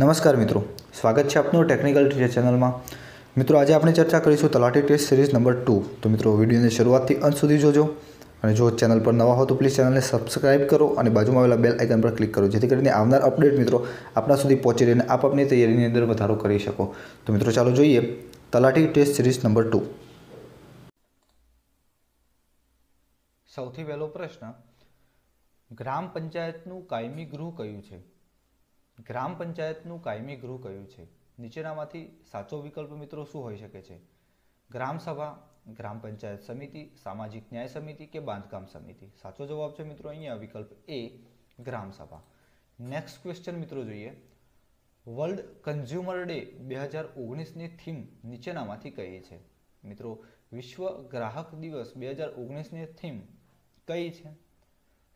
નમસ્કાર મિત્રો, સ્વાગત છે આપનું ટેકનિકલ ટીચર ચેનલમાં. મિત્રો, આજે આપણે ચર્ચા કરીશું તલાટી ટેસ્ટ સિરીઝ નંબર ટુ. તો મિત્રો, વિડીયોની શરૂઆતથી અંત સુધી જોજો અને જો ચેનલ પર નવા હો તો પ્લીઝ ચેનલને સબસ્ક્રાઇબ કરો અને બાજુમાં આવેલા બેલ આઇકન પર ક્લિક કરો, જેથી કરીને આવનાર અપડેટ મિત્રો આપણા સુધી પહોંચી રહીને આપ આપની તૈયારીની અંદર વધારો કરી શકો. તો મિત્રો, ચાલો જોઈએ તલાટી ટેસ્ટ સિરીઝ નંબર ટુ. સૌથી પહેલો પ્રશ્ન, ગ્રામ પંચાયતનું કાયમી ગૃહ કયું છે? ગ્રામ પંચાયતનું કાયમી ગૃહ કયું છે? નીચેનામાંથી સાચો વિકલ્પ મિત્રો શું હોઈ શકે છે? ગ્રામ સભા, ગ્રામ પંચાયત સમિતિ, સામાજિક ન્યાય સમિતિ કે બાંધકામ સમિતિ? સાચો જવાબ છે મિત્રો અહીંયા વિકલ્પ એ ગ્રામ સભા. નેક્સ્ટ ક્વેશ્ચન મિત્રો જોઈએ. વર્લ્ડ કન્ઝ્યુમર ડે બે હજાર ઓગણીસની થીમ નીચેનામાંથી કઈ છે? મિત્રો, વિશ્વ ગ્રાહક દિવસ બે હજાર ઓગણીસની થીમ કઈ છે?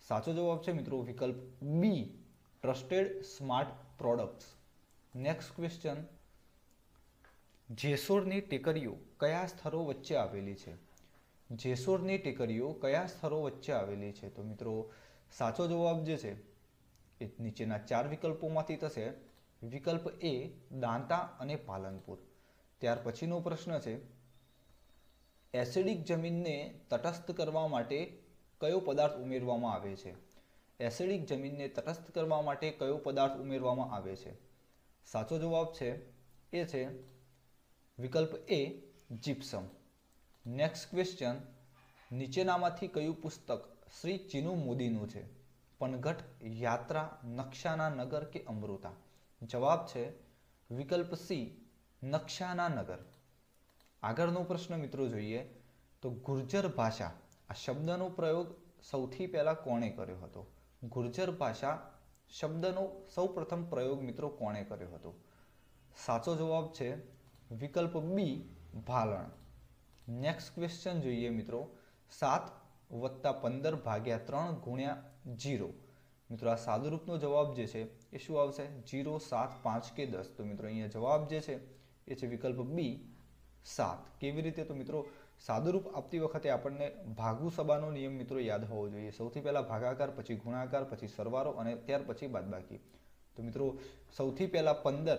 સાચો જવાબ છે મિત્રો વિકલ્પ B trusted smart products. Next question. જેસોરની ટેકરીઓ કયા સ્થળો વચ્ચે આવેલી છે? જેસોરની ટેકરીઓ કયા સ્થળો વચ્ચે આવેલી છે? તો મિત્રો, સાચો જવાબ જે છે, એ નીચેના ચાર વિકલ્પોમાંથી થશે. વિકલ્પ એ, દાંતા અને પાલનપુર. ત્યાર પછીનો પ્રશ્ન છે, એસિડિક જમીનને તટસ્થ કરવા માટે કયો પદાર્થ ઉમેરવામાં આવે છે? એસિડિક જમીનને તટસ્થ કરવા માટે કયો પદાર્થ ઉમેરવામાં આવે છે? સાચો જવાબ છે, એ છે વિકલ્પ એ જીપ્સમ નેક્સ્ટ ક્વેશ્ચન નીચેનામાંથી કયું પુસ્તક શ્રી ચિનુ મોદીનું છે? પનઘટ, યાત્રા, નકશાના નગર કે અમૃતા? જવાબ છે વિકલ્પ સી, નકશાના નગર. આગળનો પ્રશ્ન મિત્રો જોઈએ તો ગુર્જર ભાષા આ શબ્દનો પ્રયોગ સૌથી પહેલાં કોણે કર્યો હતો? ગુર્જર ભાષા શબ્દનો સૌપ્રથમ પ્રયોગ મિત્રો કોણે કર્યો હતો? સાચો જવાબ છે વિકલ્પ બી ભાલણ. નેક્સ્ટ ક્વેશ્ચન જોઈએ મિત્રો. સાત વત્તા પંદર ભાગ્યા ત્રણ ગુણ્યા જીરો. મિત્રો, આ સાદુરૂપનો જવાબ જે છે એ શું આવશે? જીરો, સાત, પાંચ કે દસ. તો મિત્રો, અહીંયા જવાબ જે છે એ છે વિકલ્પ બી સાત. કેવી રીતે? તો મિત્રો સાદુરૂપ આપતી વખતે આપણને ભાગુ સભાનો નિયમ મિત્રો યાદ હોવો જોઈએ. સૌથી પહેલા ભાગાકાર, પછી ગુણાકાર, પછી સરવારો અને ત્યાર પછી બાદબાકી. તો મિત્રો, સૌથી પહેલા પંદર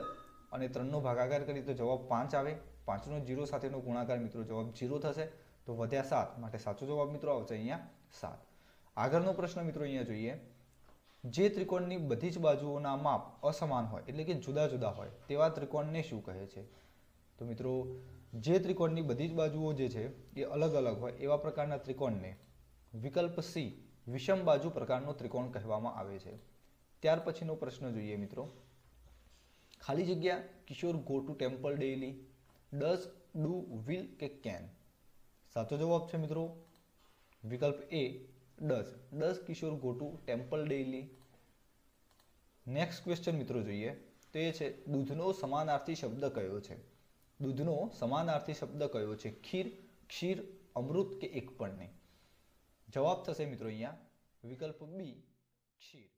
અને ત્રણનો ભાગાકાર કરીએ તો જવાબ પાંચ આવે. પાંચનો જીરો, સાથેનો ગુણાકાર મિત્રો જવાબ જીરો થશે. તો વધ્યા સાત, માટે સાચો જવાબ મિત્રો આવશે અહીંયા સાત. આગળનો પ્રશ્ન મિત્રો અહીંયા જોઈએ. જે ત્રિકોણની બધી જ બાજુઓના માપ અસમાન હોય, એટલે કે જુદા જુદા હોય, તેવા ત્રિકોણને શું કહે છે? તો મિત્રો, જે ત્રિકોણની બધી જ બાજુઓ જે છે, એ અલગ અલગ હોય એવા પ્રકારના ત્રિકોણને વિકલ્પ સી, વિષમ બાજુ પ્રકારનો ત્રિકોણ કહેવામાં આવે છે. ત્યાર પછીનો પ્રશ્ન જોઈએ મિત્રો. ખાલી જગ્યા, Kishor go to temple daily does do will કે કેન? સાચો જવાબ છે મિત્રો. વિકલ્પ A, does. Does Kishor go to temple daily next question મિત્રો જોઈએ, તો એ છે, દૂધનો સમાનાર્થી શબ્દ કયો છે? દૂધનો સમાનાર્થી શબ્દ કયો છે? ખીર, ક્ષીર, અમૃત કે એક પણ નહીં? જવાબ થશે મિત્રો અહીંયા વિકલ્પ બી, ક્ષીર.